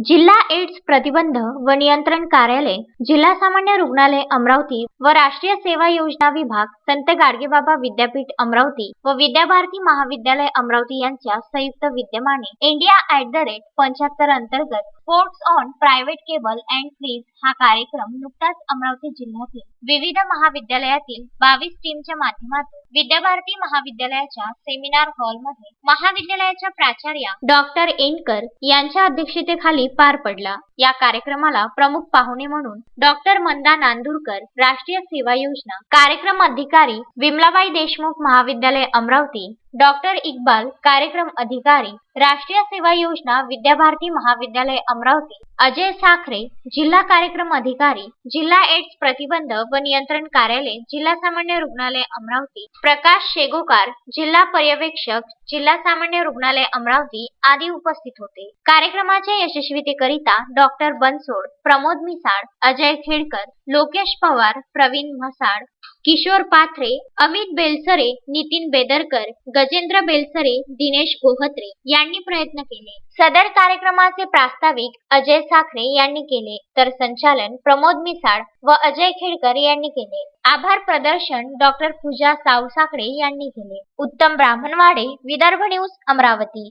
जिल्हा एड्स प्रतिबंध व नियंत्रण कार्यालय जिल्हा सामान्य रुग्णालय अमरावती व राष्ट्रीय सेवा योजना विभाग संत गाडगेबाबा विद्यापीठ अमरावती व विद्याभारती महाविद्यालय अमरावती यांच्या संयुक्त विद्यमाने इंडिया ऍट द रेट पंच्याहत्तर अंतर्गत sports on private cable and freeze हा कार्यक्रम नुकताच अमरावती जिल्ह्यातील विविध महाविद्यालयातील बावीस टीमच्या माध्यमातून विद्याभारती महाविद्यालयाच्या सेमिनार हॉलमध्ये महाविद्यालयाच्या प्राचार्या डॉक्टर एनकर यांच्या अध्यक्षतेखाली पार पडला. या कार्यक्रमाला प्रमुख पाहुणे म्हणून डॉक्टर मंदा नांदुरकर राष्ट्रीय सेवा योजना कार्यक्रम अधिकारी विमलाबाई देशमुख महाविद्यालय अमरावती डॉक्टर इक्बाल कार्यक्रम अधिकारी राष्ट्रीय सेवा योजना विद्याभारती महाविद्यालय अमरावती अजय साखरे जिल्हा कार्यक्रम अधिकारी जिल्हा एड्स प्रतिबंध व नियंत्रण कार्यालय जिल्हा सामान्य रुग्णालय अमरावती प्रकाश शेगोकार जिल्हा पर्यवेक्षक जिल्हा सामान्य रुग्णालय अमरावती आदी उपस्थित होते. कार्यक्रमाच्या यशस्वीतेकरिता डॉक्टर बनसोड प्रमोद मिसाळ अजय खेडकर लोकेश पवार प्रवीण म्हसाळ किशोर पाथरे अमित बेलसरे नितीन बेदरकर गजेंद्र बेलसरे दिनेश गोहत्रे यांनी प्रयत्न केले. सदर कार्यक्रमाचे प्रास्ताविक अजय साखरे यांनी केले तर संचालन प्रमोद मिसाळ व अजय खेडकर यांनी केले. आभार प्रदर्शन डॉक्टर पूजा सावसाकडे यांनी केले. उत्तम ब्राह्मणवाडे विदर्भ न्यूज अमरावती.